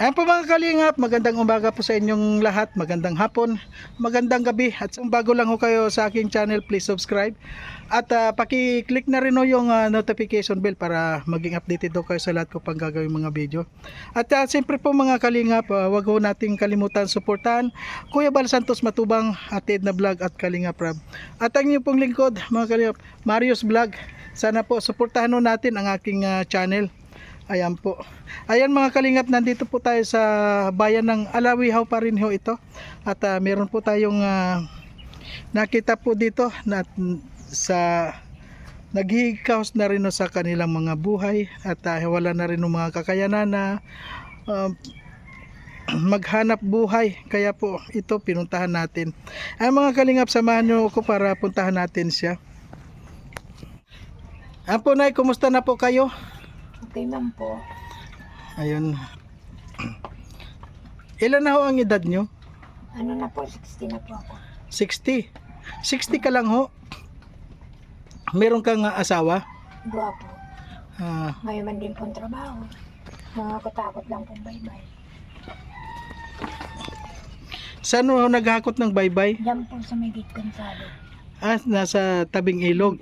Ayan po mga kalingap, magandang umaga po sa inyong lahat, magandang hapon, magandang gabi at kung bago lang ho kayo sa aking channel, please subscribe at ah, paki-click na rin ho yung ah, notification bell para maging updated ho kayo sa lahat ko pang gagawin mga video. At uh, siyempre po mga kalingap, ah, wag ho nating kalimutan suportahan Kuya Bal Santos Matubang, Atid na Vlog at Kalingap Rab. At ang inyong pong lingkod, mga kalingap, Marius Vlog. Sana po suportahan natin ang aking ah, channel. Ayan po. Ayan mga kalingap, nandito po tayo sa bayan ng Alawihaw pa rin ho ito. At ah, meron po tayong ah, nakita po dito na sa naghihikaos na rin sa kanilang mga buhay at ah, wala na rin ho mga kakayanan na ah, maghanap buhay. Kaya po ito pinuntahan natin. Ay mga kalingap, samahan nyo ako para puntahan natin siya. Ayan po Nay, kumusta na po kayo? Okay man po. Ayun. Ilan na ho ang edad nyo? Ano na po, 60 na po ako. 60. 60 ka lang ho. Meron kang ah, asawa? Dua po. Ah, Ngayon man din pong trabaho. Nakakatakot lang pong baybay. saan ho naghakot ng baybay? Diyan po sa may gate. Ah, nasa tabing ilog.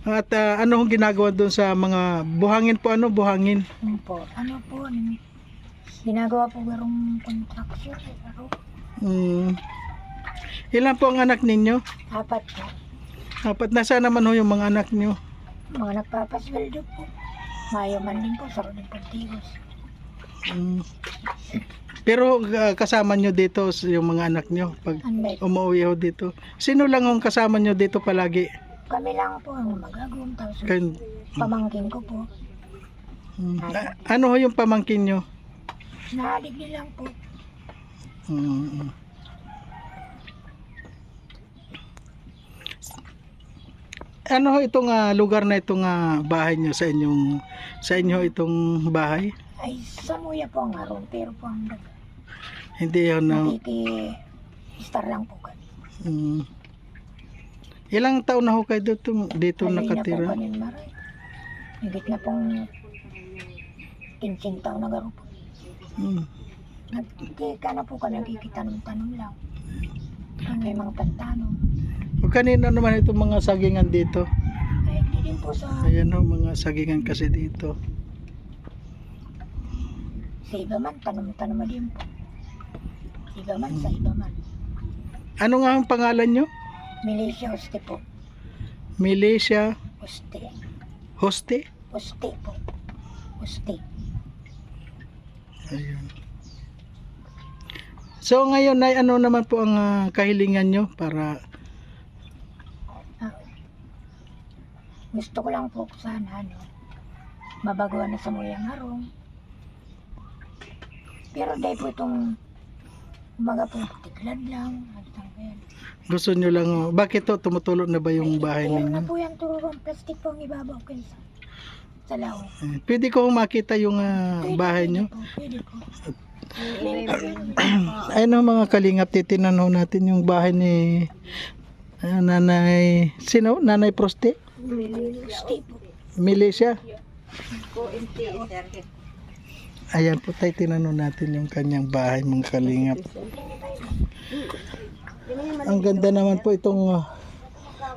At ah, ano hong ginagawa doon sa mga buhangin po ano? Buhangin. Yun po. Ano po, ano, ginagawa po garong contraction. eh, Pero Hmm. Ilan po ang anak ninyo? apat po. Apat na naman ho yung mga anak nyo. Mga nagpapasweldo po. Mayo man din po, saro din po tigos. Hmm. Pero ah, kasama nyo dito yung mga anak nyo pag umuwi ho dito. Sino lang ang kasama nyo dito palagi? Kami lang po ang magagawin. Tapos Kan, pamangkin ko po. Hmm. A- ano ho yung pamangkin nyo? Naalig nilang po. Hmm. Ano ho itong ah, lugar na itong ah, bahay nyo sa inyong sa inyo itong bahay? Ay, samuya po ang aron. Pero po ang nag- Hindi ho na nakiki-star lang po kami. hmm. Ilang taon na ho kayo dito, dito Alay na po nakatira? kami maray. Higit na pong 15 taon na garo po. Hmm. Nagkika na po ka nagkikita ng tanong lang. Ang may mga pantanong. O kanina naman itong mga sagingan dito. Ay, di din po sa, Ayan ho, mga sagingan kasi dito. sa iba man, tanong-tanong din po. Sa iba man, sa iba man. Ano nga ang pangalan nyo? Militia Oste po. Militia Oste. Hoste? Oste po. Oste. Ayun. So ngayon ay ano naman po ang ah, kahilingan nyo para Ah. Gusto ko lang po sana, ano, mabaguhan na sa muyang harong. Pero dahil po itong umaga po tiglad lang. At ang yan. gusto nyo lang, oh, bakit to tumutulog na ba yung bahay Pero na ninyo? po yan tururong plastic po ang ibabaw kayo sa, sa lao. Eh, Pwede ko makita yung ah, Pwede, bahay pwede nyo? po, Pwede po. Ayun ho, mga kalingap, titinan ho natin yung bahay ni ah, Nanay, sino? Nanay Proste? Oste po. Militia? Ayan po tayo tinanong natin yung kanyang bahay mga kalingap. Ang ganda naman po itong uh,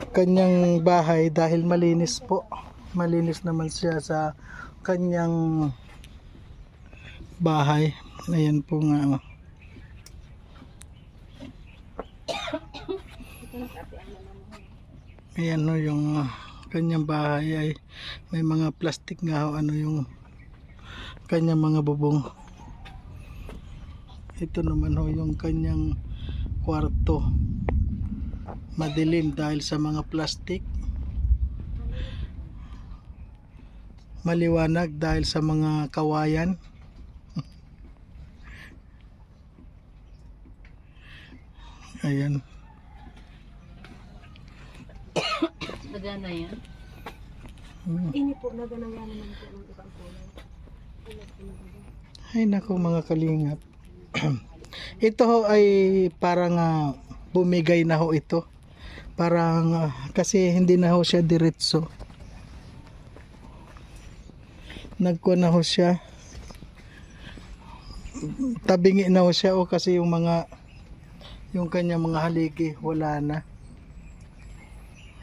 kanyang bahay dahil malinis po. Malinis naman siya sa kanyang bahay. Ayan po nga. oh. Ayan no yung uh, kanyang bahay ay may mga plastic nga ano yung kanyang mga bubong. Ito naman ho yung kanyang kwarto. Madilim dahil sa mga plastic. Maliwanag dahil sa mga kawayan. Ayan. Daga na yan. Mm. Ay nako mga kalingap. ito ho ay parang ah, bumigay na ho ito. Parang ah, kasi hindi na ho siya diretso. Nagkuha na ho siya. Tabingi na ho siya o kasi yung mga yung kanya mga haligi wala na.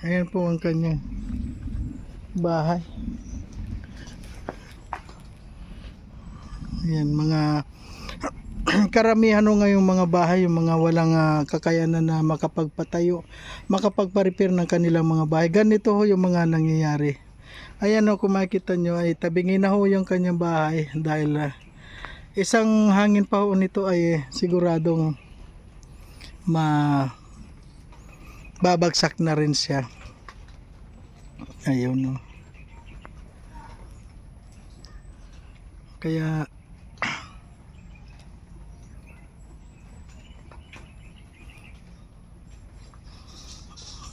Ayan po ang kanyang bahay. Ayan, mga karamihan ngayong mga bahay, yung mga walang ah, kakayanan na makapagpatayo, makapagpa-repair ng kanilang mga bahay. Ganito ho yung mga nangyayari. Ayan ho, kung makikita nyo ay tabingin na ho yung kanyang bahay dahil ah, isang hangin pa ho nito ay eh, siguradong ma babagsak na rin siya. Ayun no. Kaya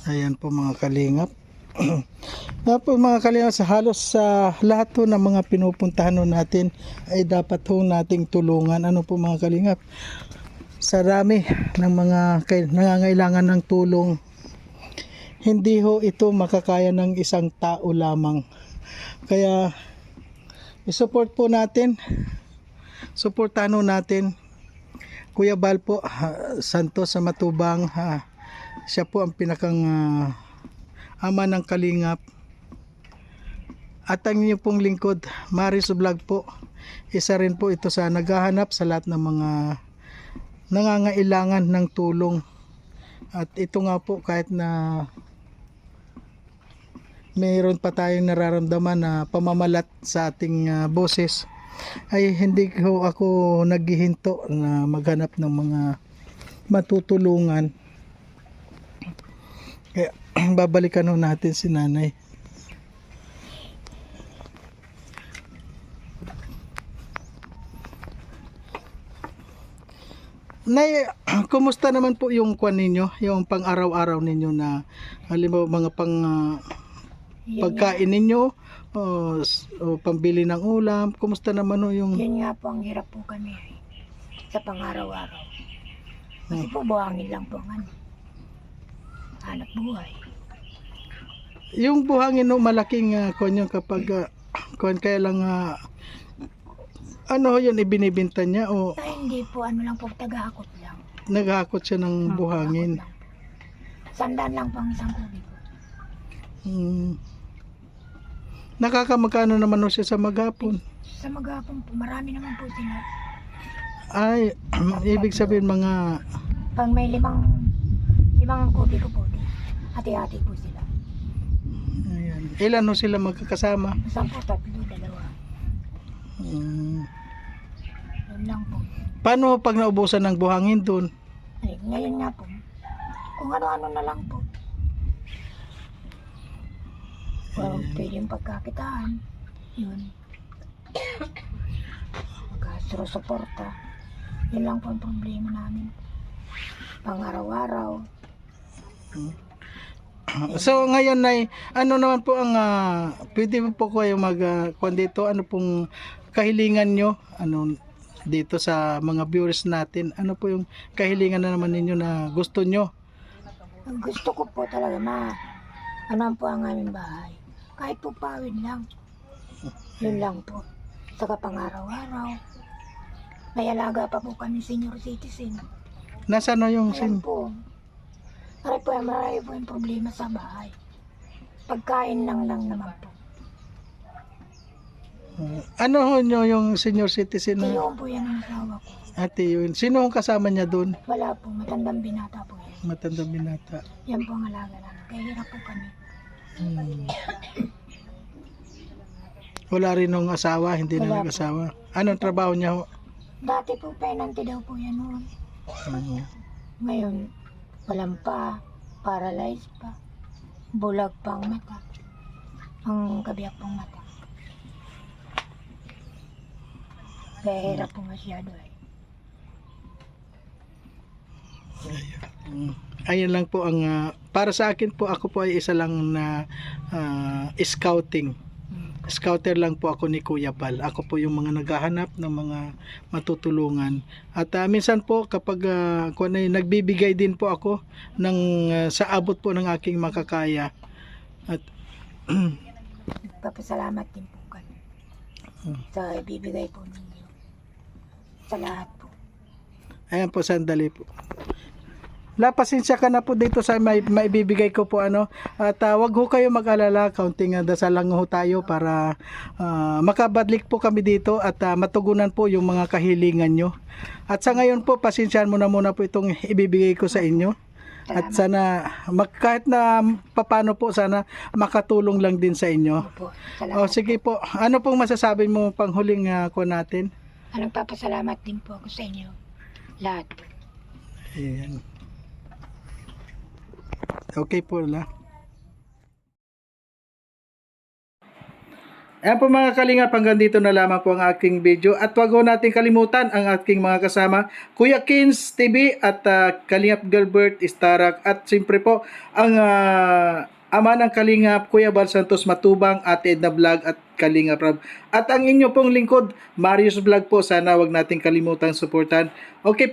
Ayan po mga kalingap. Nga po mga kalingap sa halos sa lahat po ng mga pinupuntahan natin ay dapat ho nating tulungan. Ano po mga kalingap? Sa dami ng mga nangangailangan ng tulong hindi ho ito makakaya ng isang tao lamang. Kaya i-support po natin. Suportahan ho natin. Kuya Bal po, ha, Santos sa Matubang, siya po ang pinakang ah, ama ng kalingap. At ang inyo pong lingkod, Maris Vlog po, isa rin po ito sa naghahanap sa lahat ng mga nangangailangan ng tulong. At ito nga po kahit na mayroon pa tayong nararamdaman na pamamalat sa ating ah, boses ay hindi ko ako naghihinto na maghanap ng mga matutulungan kaya babalikan ho natin si nanay. Nay, kumusta naman po yung kwan ninyo, yung pang araw-araw ninyo na halimbawa mga pang Yun, pagkain ninyo? O, o pambili ng ulam, kumusta naman ho yung yun nga po ang hirap po kami eh, sa pang-araw-araw. Kasi po buhangin lang po ano. Hanap buhay. yung buhangin no malaking uh, kwan yung kapag ah, kwan kaya lang ah, ano ho yun ibinibinta niya o Ay, hindi po, ano lang po, taga-akot lang. naghakot siya ng buhangin. Akot lang. Sandaan lang po ang isang kubik. Hmm. Nakakamagkano naman ho siya sa maghapon? Sa maghapon po, marami naman po sila. Ay, ibig sabihin mga Pag may limang, po, di, hati-hati po sila. ayan. Ilan ho sila magkakasama? Sampo, tatlo, dalawa. Hmm. Yun lang po. Paano pag naubusan ng buhangin doon? Ay, ngayon nga po, kung ano-ano na lang po. Walang pwedeng pagkakitaan. Yun. Magkasusuporta. Yun lang po ang problema namin. Pang araw-araw. So ngayon ay ano naman po ang ah, pwede po kayo mag uh, dito ano pong kahilingan nyo ano dito sa mga viewers natin ano po yung kahilingan na naman ninyo na gusto nyo Ang gusto ko po talaga ma ano po ang aming bahay. Kahit po pawid lang. Yun lang po. Saka pang araw-araw. May alaga pa po kami senior citizen. nasa ano yung Ayan sin po. Marami po, marami po yung problema sa bahay. Pagkain lang lang naman po. ano ho nyo yung senior citizen na Tiyo po yan ang asawa ko. ate yun sino ang kasama niya doon Wala po, matandang binata po yan. matandang binata Yan po ang alaga namin. Kaya hirap po kami. Hmm. wala rin nung asawa hindi na Wala po. nag-asawa anong trabaho niya ho Dati po, penante daw po yan noon. Oo. Ngayon, walang pa, paralyzed pa. Bulag pa ang mata. Ang kabiyak pang mata. Kaya hirap po masyado eh. Ayan lang po ang ah, para sa akin po ako po ay isa lang na ah, scouting. Scouter lang po ako ni Kuya Bal. Ako po yung mga naghahanap ng mga matutulungan. At ah, minsan po kapag uh, nagbibigay din po ako ng ah, sa abot po ng aking makakaya. At Papasalamat din po kami sa ibibigay po ninyo. Sa lahat po. Ayan po, sandali po. La, pasensya ka na po dito sa may, maibibigay ko po ano. At ah, wag ho kayo mag-alala, counting uh, dasal lang ho tayo para ah, makabadlik po kami dito at ah, matugunan po yung mga kahilingan nyo. At sa ngayon po, pasensyahan mo na muna po itong ibibigay ko sa inyo. At sana, mag, kahit na papano po, sana makatulong lang din sa inyo. Opo. Salamat. O sige po, ano pong masasabi mo panghuling uh, ko natin? Anong papasalamat din po ako sa inyo. Lahat. Ayan. Okay po la. Ayan po mga kalingap, hanggang dito na lamang po ang aking video. At wag ho natin kalimutan ang aking mga kasama, Kuya Kins TV at ah, Kalingap Gilbert Istarak. At siyempre po, ang ah, ama ng Kalingap, Kuya Bal Santos Matubang, Ate Edna Vlog at Kalingap Rab. At ang inyo pong lingkod, Marius Vlog po. Sana wag natin kalimutan suportan. Okay po.